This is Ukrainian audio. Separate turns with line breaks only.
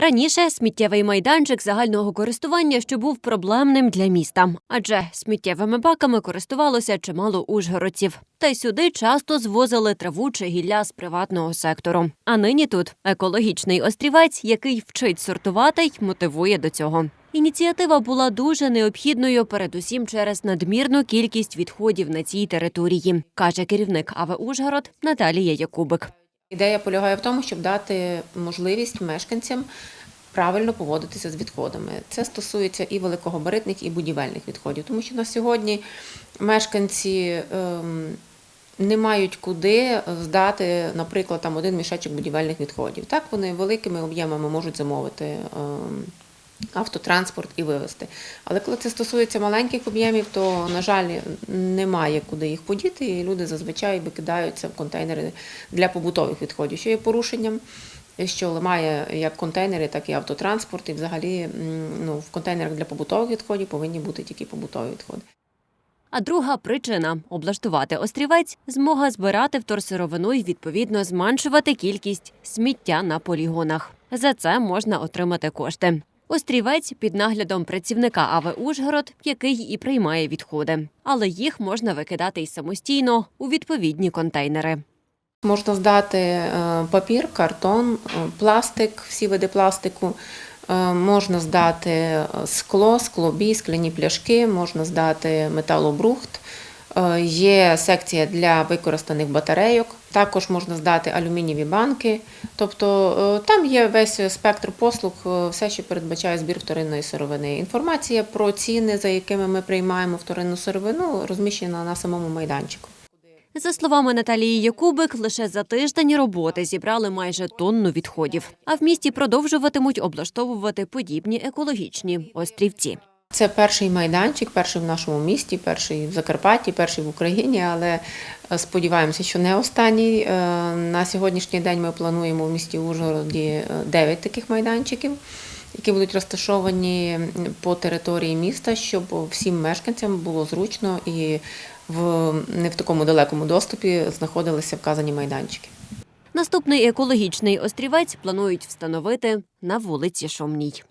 Раніше сміттєвий майданчик загального користування, що був проблемним для міста, адже сміттєвими баками користувалося чимало ужгородців. Та й сюди часто звозили траву чи гілля з приватного сектору. А нині тут екологічний острівець, який вчить сортувати й мотивує до цього. Ініціатива була дуже необхідною, передусім через надмірну кількість відходів на цій території, каже керівник АВ Ужгород Наталія Якубик.
Ідея полягає в тому, щоб дати можливість мешканцям правильно поводитися з відходами. Це стосується і великогабаритних, і будівельних відходів, тому що на сьогодні мешканці ем, не мають куди здати, наприклад, там один мішечок будівельних відходів. Так вони великими об'ємами можуть замовити. Автотранспорт і вивезти. Але коли це стосується маленьких об'ємів, то, на жаль, немає куди їх подіти, і люди зазвичай викидаються в контейнери для побутових відходів, що є порушенням, що ламає як контейнери, так і автотранспорт. І взагалі ну, в контейнерах для побутових відходів повинні бути тільки побутові відходи.
А друга причина облаштувати острівець змога збирати вторсировину і відповідно зменшувати кількість сміття на полігонах. За це можна отримати кошти. Острівець під наглядом працівника АВ Ужгород, який і приймає відходи, але їх можна викидати й самостійно у відповідні контейнери.
Можна здати е, папір, картон, е, пластик, всі види пластику. Е, Можна здати скло, склобій, скляні пляшки, можна здати металобрухт. Е, Є секція для використаних батарейок. Також можна здати алюмінієві банки. Тобто е, там є весь спектр послуг, е, все, що передбачає збір вторинної сировини. Інформація про ціни, за якими ми приймаємо вторинну сировину, розміщена на самому майданчику.
За словами Наталії Якубик, лише за тиждень роботи зібрали майже тонну відходів. А в місті продовжуватимуть облаштовувати подібні екологічні острівці.
Це перший майданчик, перший в нашому місті, перший в Закарпатті, перший в Україні, але е, сподіваємося, що не останній. Е, На сьогоднішній день ми плануємо в місті Ужгороді 9 таких майданчиків, які будуть розташовані по території міста, щоб всім мешканцям було зручно і в не в такому далекому доступі знаходилися вказані майданчики.
Наступний екологічний острівець планують встановити на вулиці Шомній.